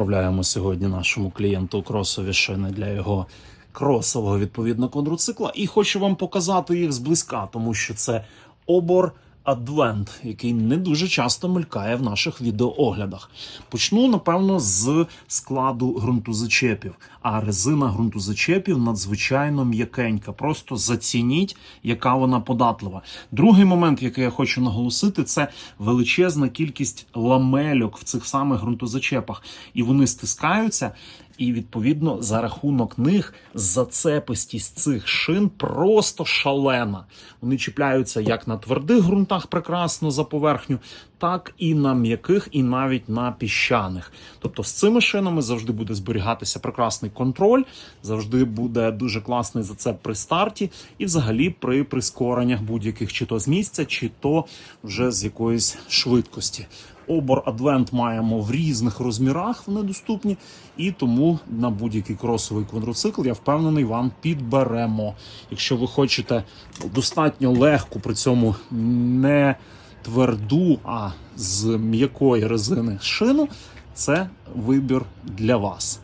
Відправляємо сьогодні нашому клієнту кросові шини для його кросового відповідно квадроцикла. І хочу вам показати їх зблизька, тому що це обор Advent, який не дуже часто мелькає в наших відеооглядах. Почну, напевно, з складу ґрунтозачепів. А резина ґрунтозачепів надзвичайно м'якенька. Просто зацініть, яка вона податлива. Другий момент, який я хочу наголосити, це величезна кількість ламельок в цих самих ґрунтозачепах. І вони стискаються. І відповідно за рахунок них зацепистість цих шин просто шалена. Вони чіпляються як на твердих ґрунтах прекрасно за поверхню, так і на м'яких, і навіть на піщаних. Тобто з цими шинами завжди буде зберігатися прекрасний контроль, завжди буде дуже класний зацеп при старті, і взагалі при прискореннях будь-яких чи то з місця, чи то вже з якоїсь швидкості. Обор Advent маємо в різних розмірах, вони доступні, і тому на будь-який кросовий квадроцикл я впевнений вам підберемо. Якщо ви хочете достатньо легку, при цьому не тверду, а з м'якої резини шину, це вибір для вас.